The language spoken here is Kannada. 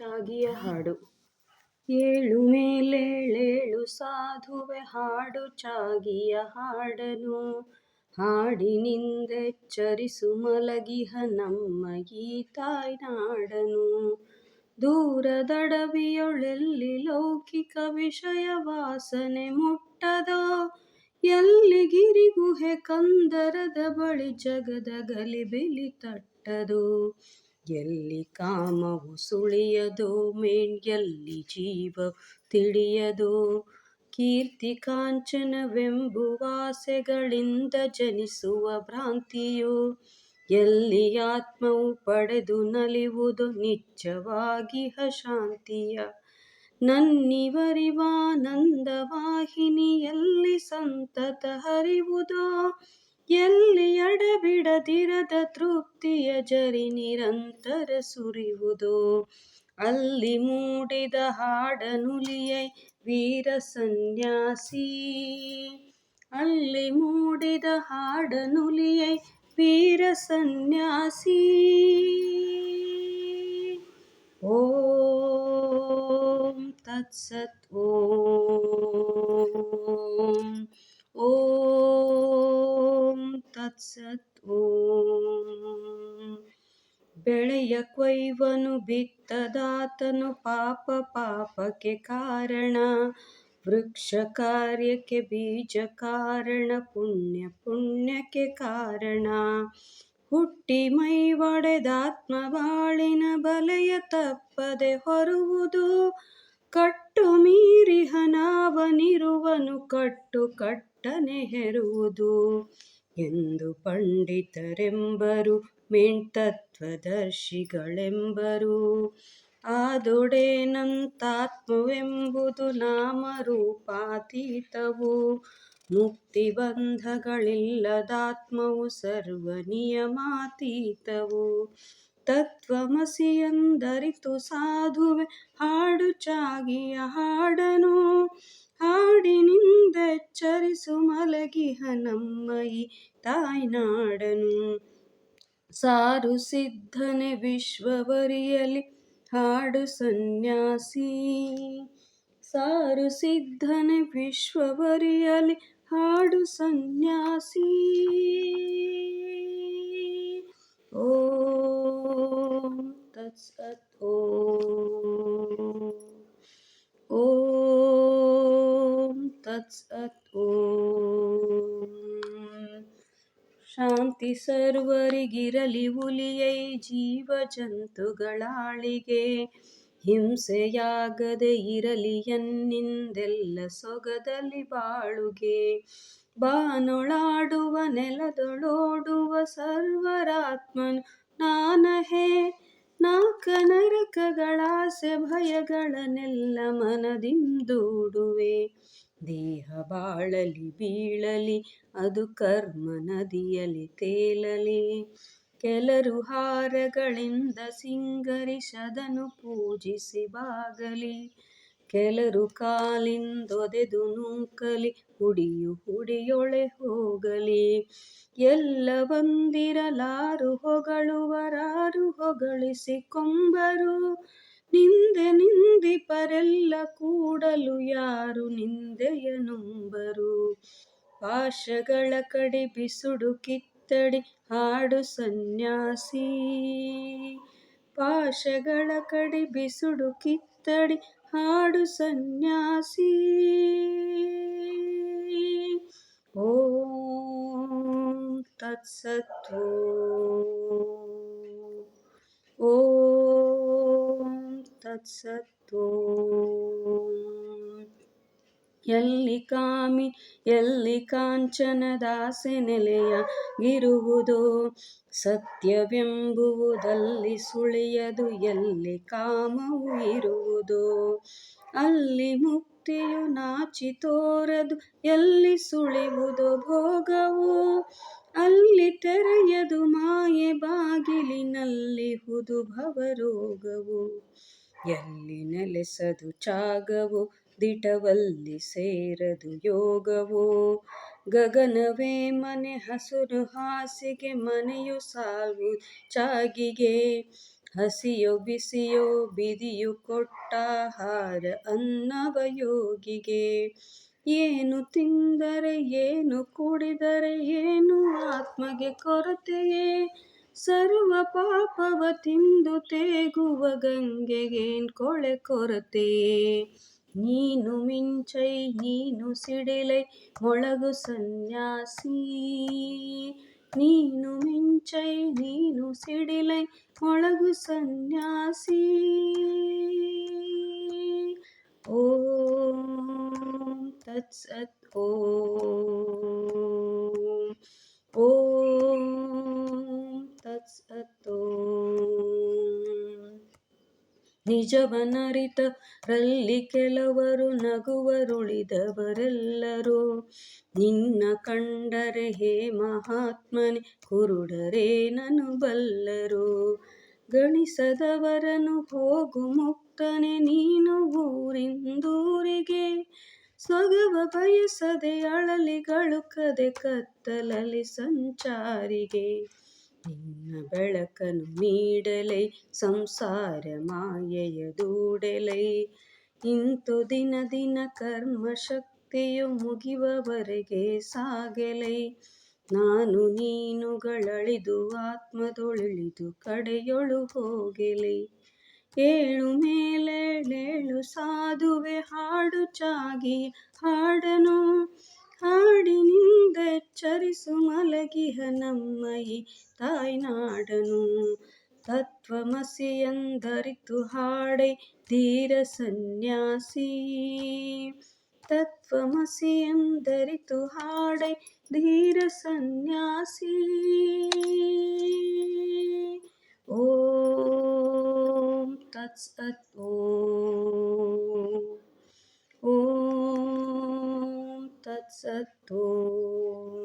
ಚಾಗಿಯ ಹಾಡು. ಏಳು ಮೇಲೇಳೇಳು ಸಾಧುವೆ ಹಾಡು ಚಾಗಿಯ ಹಾಡನು. ಹಾಡಿನಿಂದೆಚ್ಚರಿಸು ಮಲಗಿಹ ನಮ್ಮ ಈ ತಾಯ್ನಾಡನು ದೂರದಡವಿಯೊಳೆಲ್ಲಿ ಲೌಕಿಕ ವಿಷಯ ವಾಸನೆ ಮುಟ್ಟದೋ. ಎಲ್ಲಿ ಗಿರಿಗುಹೆ ಕಂದರದ ಬಳಿ ಜಗದ ಗಲಿಬಿಲಿ ತಟ್ಟದೋ. ಎಲ್ಲಿ ಕಾಮವು ಸುಳಿಯದೋ ಮೇಣ್ ಎಲ್ಲಿ ಜೀವ ತಿಳಿಯದೋ, ಕೀರ್ತಿ ಕಾಂಚನವೆಂಬುವಾಸೆಗಳಿಂದ ಜನಿಸುವ ಭ್ರಾಂತಿಯು, ಎಲ್ಲಿ ಆತ್ಮವು ಪಡೆದು ನಲಿವುದು ನಿಜವಾಗಿ ಶಾಂತಿಯ ನನ್ನಿವರಿವಾನಂದ ವಾಹಿನಿಯಲ್ಲಿ ಸಂತತ ಹರಿವುದೋ, ಎಲ್ಲಿ ಎಡೆಬಿಡದಿರದ ತೃಪ್ತಿಯ ಜರಿ ನಿರಂತರ ಸುರಿಯುವುದು. ಅಲ್ಲಿ ಮೂಡಿದ ಹಾಡನುಲಿಯೈ ವೀರ ಸನ್ಯಾಸಿ. ಅಲ್ಲಿ ಮೂಡಿದ ಹಾಡನುಲಿಯೈ ವೀರ ಸನ್ಯಾಸಿ. ಓಂ ತತ್ಸತ್, ಓಂ ಓಂ. ತತ್ಸತ್ ಬೆಳೆಯ ಕೊಯ್ವನು ಬಿತ್ತದಾತನು ಪಾಪ ಪಾಪಕ್ಕೆ ಕಾರಣ. ವೃಕ್ಷ ಕಾರ್ಯಕ್ಕೆ ಬೀಜ ಕಾರಣ, ಪುಣ್ಯ ಪುಣ್ಯಕ್ಕೆ ಕಾರಣ. ಹುಟ್ಟಿ ಮೈ ಒಡೆದಾತ್ಮ ಬಾಳಿನ ಬಲೆಯ ತಪ್ಪದೆ ಹೊರುವುದು. ಕಟ್ಟು ಮೀರಿ ಹನಾವನಿರುವನು ಕಟ್ಟು ಕಟ್ಟನೆ ಹೆರುವುದು. ಎಂದು ಪಂಡಿತರೆಂಬರು ಮೆಣ್ತತ್ವದರ್ಶಿಗಳೆಂಬರು ಆದುಡೇನಂತಾತ್ಮವೆಂಬುದು ನಾಮರೂಪಾತೀತವು. ಮುಕ್ತಿಬಂಧಗಳಿಲ್ಲದಾತ್ಮವು ಸರ್ವ ನಿಯಮಾತೀತವು ತತ್ವಮಸಿಯಂದರಿತು ಸಾಧುವೆ ಹಾಡು ಚಾಗಿಯ ಹಾಡನು ಹಾಡಿನಿಂದೆಚ್ಚರಿಸು ಮಲಗಿಹ ನಮ್ಮ ಈ ತಾಯ್ನಾಡನು. ಸಾರು ಸಿದ್ಧನೆ ವಿಶ್ವವರಿಯಲಿ ಹಾಡು ಸನ್ಯಾಸಿ. ಸಾರು ಸಿದ್ಧನೆ ವಿಶ್ವವರಿಯಲಿ ಹಾಡು ಸನ್ಯಾಸಿ. ಓಂ ತತ್ಸತ್ ಓಂ. ಓಂ ತತ್ಸತ್ ಓಂ. ಶಾಂತಿ ಸರ್ವರಿಗಿರಲಿ ಹುಲಿಯೈ ಜೀವ ಜಂತುಗಳಾಳಿಗೆ ಹಿಂಸೆಯಾಗದೆ ಇರಲಿ ಎನ್ನಿಂದೆಲ್ಲ ಸೊಗದಲ್ಲಿ ಬಾಳುಗೆ. ಬಾನೊಳಾಡುವ ನೆಲದೊಳೋಡುವ ಸರ್ವರಾತ್ಮನ್ ನಾನಹೇ. ನಾಕನರಕಗಳಾಸೆ ಭಯಗಳನ್ನೆಲ್ಲ ಮನದಿಂದೂಡುವೆ. ದೇಹ ಬಾಳಲಿ ಬೀಳಲಿ, ಅದು ಕರ್ಮ ನದಿಯಲಿ ತೇಲಲಿ. ಕೆಲರು ಹಾರಗಳಿಂದ ಸಿಂಗರಿಸದನು ಪೂಜಿಸಿ ಬಾಗಲಿ. ಕೆಲರು ಕಾಲಿಂದೊದೆದು ನೂಕಲಿ, ಹುಡಿಯು ಹುಡಿಯೊಳೆ ಹೋಗಲಿ. ಎಲ್ಲ ಬಂದಿರಲಾರು ಹೊಗಳುವರಾರು ಹೊಗಳಿಸಿ ಕೊಂಬರು. ನಿಂದೆ ನಿಂದಿಪರೆಲ್ಲ ಕೂಡಲು ಯಾರು ನಿಂದೆಯ ನುಂಬರು? ಪಾಶಗಳ ಕಡಿ ಬಿಸುಡು ಕಿತ್ತಡಿ ಹಾಡು ಸನ್ಯಾಸಿ. ಪಾಶಗಳ ಕಡಿ ಬಿಸುಡು ಕಿತ್ತಡಿ ಹಾಡು ಸನ್ಯಾಸಿ. ಓ ತತ್ಸತ್ ತತ್ಸತ್ ಎಲ್ಲಿ ಕಾಮಿ, ಎಲ್ಲಿ ಕಾಂಚನದಾಸೆ ನೆಲೆಯಾಗಿರುವುದೋ ಸತ್ಯವೆಂಬುವುದಲ್ಲಿ ಸುಳಿಯದು ಎಲ್ಲಿ ಕಾಮವು ಇರುವುದೋ. ಅಲ್ಲಿ ಮುಕ್ತಿಯು ನಾಚಿ ತೋರದು ಎಲ್ಲಿ ಸುಳಿವುದು ಭೋಗವು. ಅಲ್ಲಿ ತೆರೆಯದು ಮಾಯೆ ಬಾಗಿಲಿನಲ್ಲಿ ಹುದು ಭವರೋಗವು ಎಲ್ಲಿ ನೆಲೆಸದು ಚಾಗವು, ದಿಟವಲ್ಲಿ ಸೇರದು ಯೋಗವು. ಗಗನವೇ ಮನೆ, ಹಸುರು ಹಾಸಿಗೆ, ಮನೆಯು ಸಾವು ಚಾಗಿಗೆ ಹಸಿಯೋ ಬಿಸಿಯೋ, ಬಿದಿಯು ಕೊಟ್ಟಾಹಾರ ಅನ್ನವ ಯೋಗಿಗೆ. ಏನು ತಿಂದರೆ, ಏನು ಕುಡಿದರೆ, ಏನು ಆತ್ಮಗೆ ಕೊರತೆಯೇ? ಸರ್ವ ಪಾಪವ ತಿಂದು ತೇಗುವ ಗಂಗೆಗೇನ್ ಕೊಳೆ ಕೊರತೆಯೇ ನೀನು ಮಿಂಚೈ ನೀನು ಸಿಡಿಲೈ ಮೊಳಗು ಸನ್ಯಾಸಿ ನೀನು ಮಿಂಚೈ ನೀನು ಸಿಡಿಲೈ ಮೊಳಗು ಸನ್ಯಾಸಿ ಓಂ ತತ್ಸತ್ ಓಂ ಓಂ ತತ್ಸತ್ ಓಂ ನಿಜವನರಿತರಲ್ಲಿ ಕೆಲವರು ನಗುವರುಳಿದವರೆಲ್ಲರೂ, ನಿನ್ನ ಕಂಡರೆ ಹೇ ಮಹಾತ್ಮನೆ, ಕುರುಡರೇ ನನು ಬಲ್ಲರು. ಗಣಿಸದವರನು ಹೋಗು ಮುಕ್ತನೆ, ನೀನು ಊರಿಂದೂರಿಗೆ ಸೊಗವ ಬಯಸದೆ ಅಳಲಿಗಳು ಕದೆ ಕತ್ತಲಲಿ ಸಂಚಾರಿಗೆ. ನಿನ್ನ ಬೆಳಕನ್ನು ನೀಡಲೈ, ಸಂಸಾರ ಮಾಯೆಯ ದೂಡಲೈ. ಇಂತು ದಿನ ದಿನ ಕರ್ಮ ಶಕ್ತಿಯು ಮುಗಿಯುವವರೆಗೆ ಸಾಗಲೈ. ನಾನು ನೀನುಗಳಳಿದು ಆತ್ಮದೊಳಿಳಿದು ಕಡೆಯೊಳು ಹೋಗಲೈ. ಏಳು ಮೇಲೇಳೇಳು ಸಾಧುವೆ ಹಾಡು ಚಾಗಿ ಹಾಡನು ಹಾಡಿನಿಂದೆಚ್ಚರಿಸು ಮಲಗಿಹ ನಮ್ಮ ಈ ತಾಯ್ನಾಡನು ತತ್ವಮಸಿಯಂದರಿತು ಹಾಡೈ ಧೀರ ಸನ್ಯಾಸಿ ತತ್ವಮಸಿಯಂದರಿತು ಹಾಡೈ ಧೀರ ಸನ್ಯಾಸಿ ಓಂ ತತ್ಸತ್ ಓಂ ಓಂ ತತ್ಸತ್ ಓಂ